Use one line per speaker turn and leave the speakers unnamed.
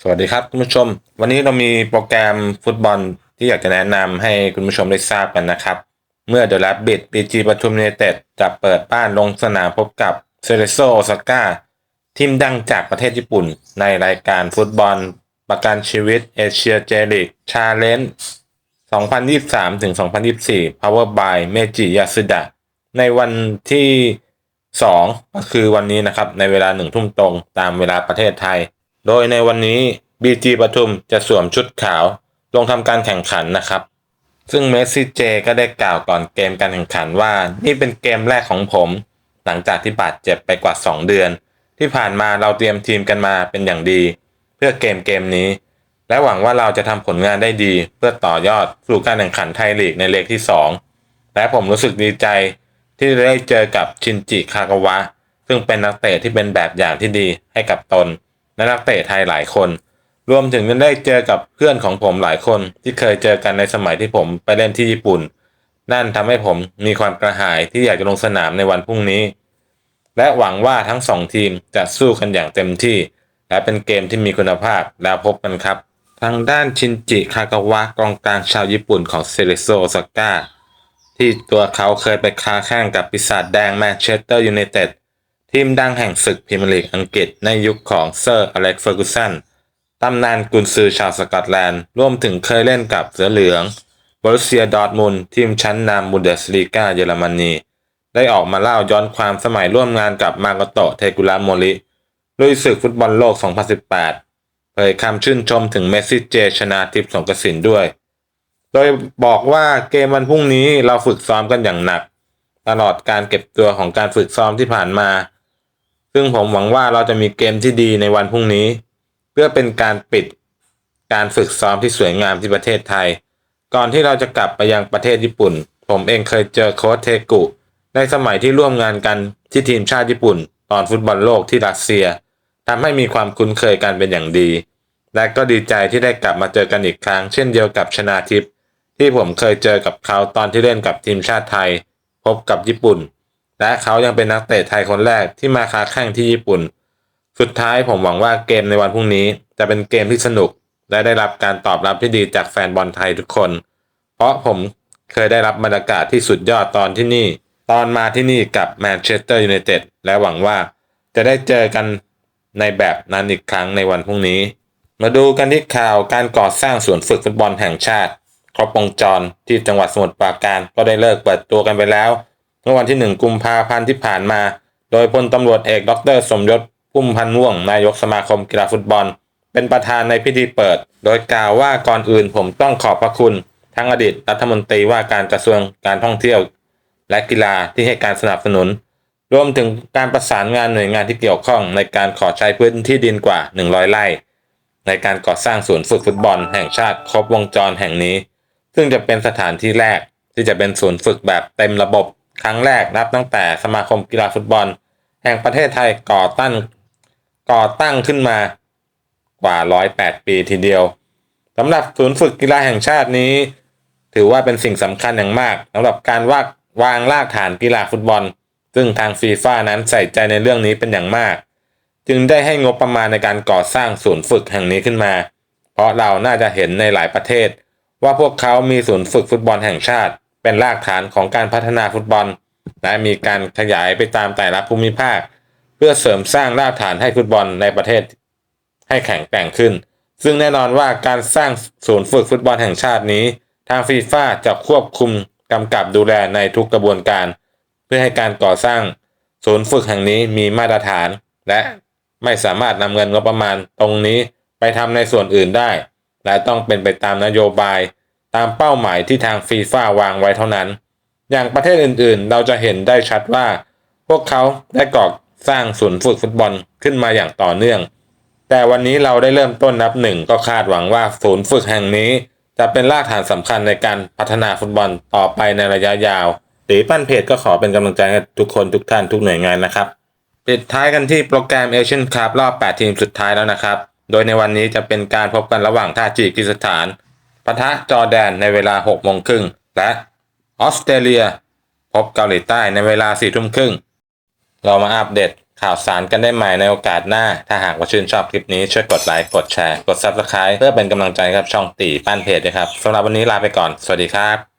สวัสดีครับคุณผู้ชม วันนี้เรามีโปรแกรมฟุตบอลที่อยากจะแนะนำให้คุณผู้ชมได้ทราบกันนะครับ เมื่อเดอะ a บบิ t ปีจีปทุมยูไนเต็ดจะเปิดบ้านลงสนามพบกับเซเรโซโอซาก้าทีมดังจากประเทศญี่ปุ่น ในรายการฟุตบอล ประกันชีวิตเอเชียเจลิกชาเลนจ์2023ถึง2024 Power by เมจิยาสุดะในวันที่ 2 ก็คือวันนี้นะครับ ในเวลาหนึ่งทุ่มตรงตามเวลาประเทศไทย โดยในวันนี้ BG ปทุมจะสวมชุดขาว ลงทำการแข่งขันนะครับ ซึ่งเมสซี่เจก็ได้กล่าวก่อนเกมการแข่งขันว่า นี่เป็นเกมแรกของผม หลังจากที่บาดเจ็บไปกว่า 2 เดือน ที่ผ่านมาเราเตรียมทีมกันมาเป็นอย่างดี เพื่อเกมเกมนี้ และหวังว่าเราจะทำผลงานได้ดี เพื่อต่อยอดสู่การแข่งขันไทยลีกในเลกที่ 2 และผมรู้สึกดีใจที่ได้เจอกับชินจิคากาวะ ซึ่งเป็นนักเตะที่เป็นแบบอย่างที่ดีให้กับตน และนักเตะไทยหลายคน รวมถึงยังได้เจอกับเพื่อนของผมหลายคนที่เคยเจอกันในสมัยที่ผมไปเล่นที่ญี่ปุ่น นั่นทำให้ผมมีความกระหายที่อยากจะลงสนามในวันพรุ่งนี้ และหวังว่าทั้งสองทีมจะสู้กันอย่างเต็มที่ และเป็นเกมที่มีคุณภาพแล้วพบกันครับ ทางด้านชินจิคากาวะกองกลางชาวญี่ปุ่นของเซเลโซซาก้าที่ตัวเขาเคยไปค้าแข่งกับปีศาจแดงแมนเชสเตอร์ยูไนเต็ด ทีมดังแห่งศึกพรีเมียร์ลีกอังกฤษในยุคของเซอร์อเล็กซ์เฟอร์กูสันตำนานกุนซือชาวสกอตแลนด์ร่วมถึงเคยเล่นกับเสือเหลืองบรุเซียดอร์ทมุนทีมชั้นนำบูเดสลีกาเยอรมนี ได้ออกมาเล่าย้อนความสมัยร่วมงานกับมากโตเทกุระโมริลุยศึกฟุตบอลโลก 2018 เผยคำชื่นชมถึงเมสซี่เจชนาทิพย์สงกสินด้วย โดยบอกว่าเกมวันพรุ่งนี้เราฝึกซ้อมกันอย่างหนัก ตลอดการเก็บตัวของการฝึกซ้อมที่ผ่านมา ซึ่งผมหวังว่าเราจะมีเกมที่ดีในวันพรุ่งนี้ เพื่อเป็นการปิดการฝึกซ้อมที่สวยงามที่ประเทศไทย ก่อนที่เราจะกลับไปยังประเทศญี่ปุ่น ผมเองเคยเจอโค้ชเทกุ ในสมัยที่ร่วมงานกันที่ทีมชาติญี่ปุ่น ตอนฟุตบอลโลกที่รัสเซียทำให้มีความคุ้นเคยกันเป็นอย่างดี และก็ดีใจที่ได้กลับมาเจอกันอีกครั้ง เช่นเดียวกับชนาทิพย์ที่ผมเคยเจอกับเขาตอนที่เล่นกับทีมชาติไทย พบกับญี่ปุ่น และเขายังเป็นนักเตะไทยคนแรกที่มาค้าแข่งที่ญี่ปุ่น สุดท้ายผมหวังว่าเกมในวันพรุ่งนี้ จะเป็นเกมที่สนุก และได้รับการตอบรับที่ดีจากแฟนบอลไทยทุกคน เพราะผมเคยได้รับบรรยากาศที่สุดยอดตอนที่นี่ ตอนมาที่นี่กับแมนเชสเตอร์ยูไนเต็ดและหวังว่าจะได้เจอกันในแบบนั้นอีกครั้งในวันพรุ่งนี้ มาดูกันที่ข่าวการก่อสร้างสวนฝึกฟุตบอลแห่งชาติ ครบวงจรที่จังหวัดสมุทรปราการก็ได้เลิกเปิดตัวกันไปแล้ว เมื่อวันที่ 1 กุมภาพันธ์ที่ผ่านมา โดยพลตำรวจเอกดร สมยศพุ่มพันธ์ม่วงนายกสมาคมกีฬาฟุตบอล เป็นประธานในพิธีเปิด โดยกล่าวว่าก่อนอื่นผมต้องขอบพระคุณ ทั้งอดีตรัฐมนตรีว่าการกระทรวงการท่องเที่ยว และกีฬาที่ให้การสนับสนุน รวมถึงการประสานงานหน่วยงานที่เกี่ยวข้องในการขอใช้พื้นที่ดินกว่า 100 ไร่ ในการก่อสร้างศูนย์ฝึกฟุตบอลแห่งชาติครบวงจรแห่งนี้ ซึ่งจะเป็นสถานที่แรกที่จะเป็นศูนย์ฝึกแบบเต็มระบบ ครั้งแรกนับตั้งแต่สมาคมกีฬาฟุตบอล แห่งประเทศไทยก่อตั้งก่อตั้งขึ้นมากว่า 108 ปีทีเดียวสำหรับศูนย์ฝึกกีฬาแห่งชาตินี้ ถือว่าเป็นสิ่งสำคัญอย่างมากสำหรับการวางวางรากฐานกีฬาฟุตบอล ซึ่งทางฟีฟ่านั้นใส่ใจในเรื่องนี้เป็นอย่างมาก จึงได้ให้งบประมาณในการก่อสร้างศูนย์ฝึกแห่งนี้ขึ้นมา เพราะเราน่าจะเห็นในหลายประเทศ ว่าพวกเขามีศูนย์ฝึกฟุตบอลแห่งชาติ เป็นรากฐานของการพัฒนาฟุตบอล และมีการขยายไปตามแต่ละภูมิภาค เพื่อเสริมสร้างรากฐานให้ฟุตบอลในประเทศให้แข็งแกร่งขึ้น ซึ่งแน่นอนว่าการสร้างศูนย์ฝึกฟุตบอลแห่งชาตินี้ ทางฟีฟ่าจะควบคุมกำกับดูแลในทุกกระบวนการ เพื่อให้การก่อสร้างศูนย์ฝึกแห่งนี้มีมาตรฐาน และไม่สามารถนำเงินงบประมาณตรงนี้ไปทำในส่วนอื่นได้ และต้องเป็นไปตามนโยบาย ตามเป้าหมายที่ทางฟีฟ่าวางไว้เท่านั้น อย่างประเทศอื่นๆ เราจะเห็นได้ชัดว่า พวกเขาได้ก่อสร้างศูนย์ฝึกฟุตบอลขึ้นมาอย่างต่อเนื่อง แต่วันนี้เราได้เริ่มต้นนับหนึ่งก็คาดหวังว่าศูนย์ฝึกแห่งนี้ จะเป็นรากฐานสำคัญในการพัฒนาฟุตบอลต่อไปในระยะยาวตีปั้นเพจก็ขอเป็นกำลังใจให้ทุกคนทุกท่านทุกหน่วยงานนะครับปิดท้ายกันที่โปรแกรมเอเชียนคัพรอบ 8 ทีมสุดท้ายแล้วนะครับ โดยในวันนี้จะเป็นการพบกันระหว่างท่าจีกิสถาน ปะทะจอแดนในเวลา6โมงครึ่งและออสเตรเลีย พบเกาหลีใต้ในเวลา4ทุ่มครึ่ง เรามาอัปเดตข่าวสารกันได้ใหม่ในโอกาสหน้า ถ้าหากว่าชื่นชอบคลิปนี้ช่วยกดไลค์ กดแชร์ กด Subscribe เพื่อเป็นกำลังใจกับช่องตีปั้นเพจด้วยครับสำหรับวันนี้ลาไปก่อน สวัสดีครับ